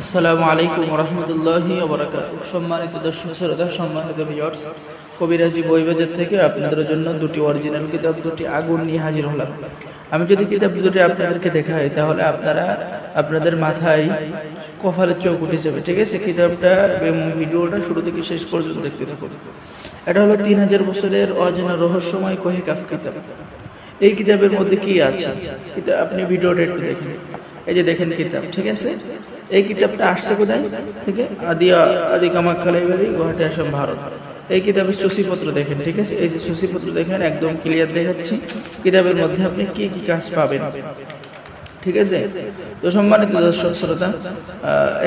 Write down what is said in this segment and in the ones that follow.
আসসালামু আলাইকুম রহমতুল্লাহি সম্মানিত দর্শক শ্রোতা, সম্মানিত ভিউয়ার্স কবিরাজি বইবাজার থেকে আপনাদের জন্য দুটি অরিজিনাল কিতাব, দুটি আগুন নিয়ে হাজির হলাম। আমি যদি কিতাব দুটি আপনাদেরকে দেখাই, তাহলে আপনারা, আপনাদের মাথায় কপালের চোখ উঠে যাবে। ঠিক আছে? কিতাবটা ভিডিওটা শুরু থেকে শেষ পর্যন্ত দেখতে থাকুন। এটা হলো তিন হাজার বছরের অজানা রহস্যময় কহেকাফ কিতাব। এই কিতাবের মধ্যে কি আছে? আপনি ভিডিওটা একটু দেখেন এই যে দেখেন কিতাব, ঠিক আছে? এই কিতাবটা আসছে কোথায় থেকে? আদিয়া, আদি কামাখ্যা লাইব্রেরি গুয়াহাটি, আসাম, ভারত। এই কিতাবের সূচিপত্র দেখেন, ঠিক আছে? এই যে সূচিপত্র দেখেন, একদম ক্লিয়ার দেখাচ্ছি। কিতাবের মধ্যে আপনি কি কি কাজ পাবেন? ঠিক আছে? তো সম্মানিত দর্শক, শ্রোতা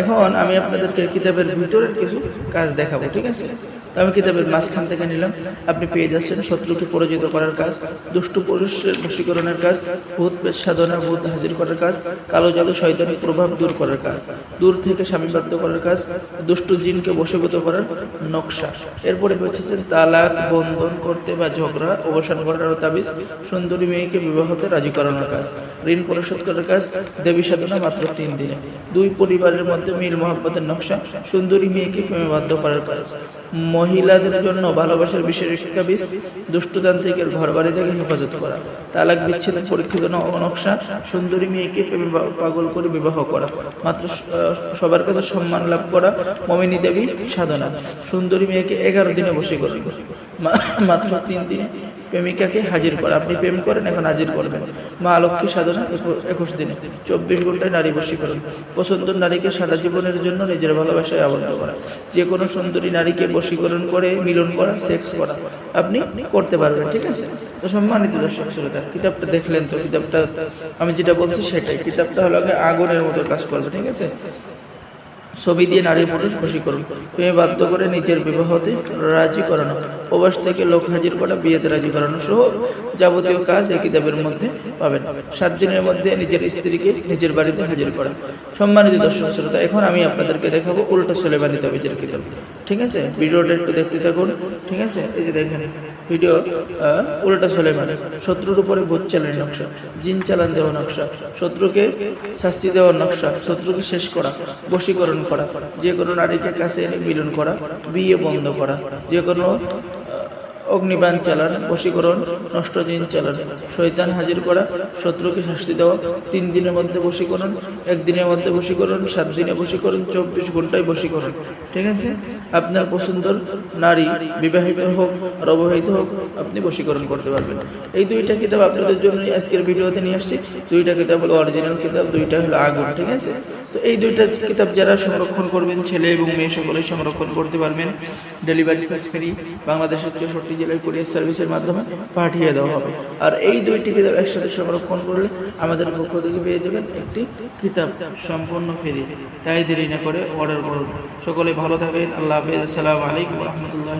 এখন আমি আপনাদেরকে কিতাবের ভিতরের কিছু কাজ দেখাবো, ঠিক আছে? তো আমি কিতাবের মাঝখান থেকে নিলাম। আপনি পেয়ে যাচ্ছেন শত্রুকে পরাজিত করার কাজ, দুষ্টু পুরুষের বশীকরণের কাজ, ভূত পেশ সাধনা, ভূত হাজির করার কাজ, কালো জাদু শয়তানের প্রভাব দূর করার কাজ, দূর থেকে স্বামীবাদ্য করার কাজ, দুষ্টু জিনকে বশীভূত করার নকশা। এরপরে হচ্ছে তালাক, বন্ধন করতে বা ঝগড়া, অবসান করার তাবিজ, সুন্দরী মেয়েকে বিবাহতে রাজি করানোর কাজ, ঋণ পরিশোধ করার কাজ, দেবী সাধনা মাত্র তিন দিনে। দুই পরিবারের মধ্যে মিল মহাব্বতের নকশা, সুন্দরী মেয়েকে প্রেমে বাধ্য করার কাজ। মহিলাদের জন্য ভালোবাসার বিশেষ শিক্ষাবিজ দুষ্টতান্ত্রিকের ঘর বাড়ি থেকে হেফাজত করা। তালাক বিচ্ছেদ পরীক্ষিত নকশা, সুন্দরী মেয়েকে প্রেমে পাগল করে বিবাহ করা। মাত্র সবার কাছে সম্মান লাভ করা মমিনী দেবী সাধনা। সুন্দরী মেয়েকে এগারো দিনে বসে করে। মাত্র তিন দিনে প্রেমিকাকে হাজির করা। আপনি প্রেম করেন, এখন হাজির করবেন। মা লক্ষ্মী সাধনা একু- একুশ দিনে। চব্বিশ ঘন্টায় নারী বশীকরণ। পছন্দ নারীকে সারা জীবনের জন্য নিজের ভালোবাসায় আবদ্ধ করা। যে কোনো সুন্দরী নারীকে বশীকরণ করে, মিলন করা সেক্স করা। আপনি করতে পারবেন, ঠিক আছে? তো সম্মানিত দর্শক শ্রোতা, কিতাবটা দেখলেন তো? কিতাবটা, আমি যেটা বলছি সেটাই। কিতাবটা হলো আগে আগুনের মতো কাজ করবে, ঠিক আছে? ছবি দিয়ে নারী পুরুষ বশীকরণ। প্রেমে বাধ্য করে নিজের বিবাহতে রাজি করানো। প্রবাস থেকে লোক হাজির করা বিয়েতে রাজি করানো সহ যাবতীয় কাজ এই কিতাবের মধ্যে পাবেন। সাত দিনের মধ্যে নিজের স্ত্রীকে নিজের বাড়িতে হাজির করা। সম্মানিত দর্শক শ্রোতা, এখন আমি আপনাদেরকে দেখাবো উল্টো সোলেমানি তবিজের কিতাব। ঠিক আছে? ভিডিওটা একটু দেখতে থাকুন। ঠিক আছে? এই যে দেখেন, ভিডিও উল্টা সোলেমানি। শত্রুর উপরে ভূত চালানোর নকশা, জিন চালান দেওয়া নকশা, শত্রুকে শাস্তি দেওয়ার নকশা, শত্রুকে শেষ করা, বশীকরণ করা, যে কোনো নারীকে কাছে এনে মিলন করা, বিয়ে বন্ধ করা, যে কোনো অগ্নিবাণ চালান, বশীকরণ নষ্ট জিন চালান। শৈতান হাজির করা, শত্রুকে শাস্তি দেওয়া, তিন দিনের মধ্যে বশীকরণ, একদিনের মধ্যে বশীকরণ, সাত দিনে বশীকরণ, চব্বিশ ঘন্টায় বশীকরণ। ঠিক আছে? আপনার পছন্দর নারী বিবাহিত হোক আর অবহিত হোক, আপনি বশীকরণ করতে পারবেন। এই দুইটা কিতাব আপনাদের জন্য আজকের ভিডিওতে নিয়ে আসছি। দুইটা কিতাব হলো অরিজিনাল কিতাব, দুইটা হলো আগুন। ঠিক আছে? তো এই দুইটা কিতাব যারা সংরক্ষণ করবেন, ছেলে এবং মেয়ে সকলেই সংরক্ষণ করতে পারবেন। ডেলিভারি চার্জ ফ্রি, বাংলাদেশের চৌষট্টি জেলায় কুরিয়ার সার্ভিসের মাধ্যমে পাঠিয়ে দেওয়া হবে। আর এই দুইটি কিতাব একসাথে সংরক্ষণ করলে আমাদের পক্ষ থেকে পেয়ে যাবেন একটি কিতাব সম্পূর্ণ ফেরি। তাই দেরি না করে অর্ডার করুন। সকলে ভালো থাকবেন। আল্লাহ হাফিজ। আসসালামু আলাইকুম রহমতুল্লাহ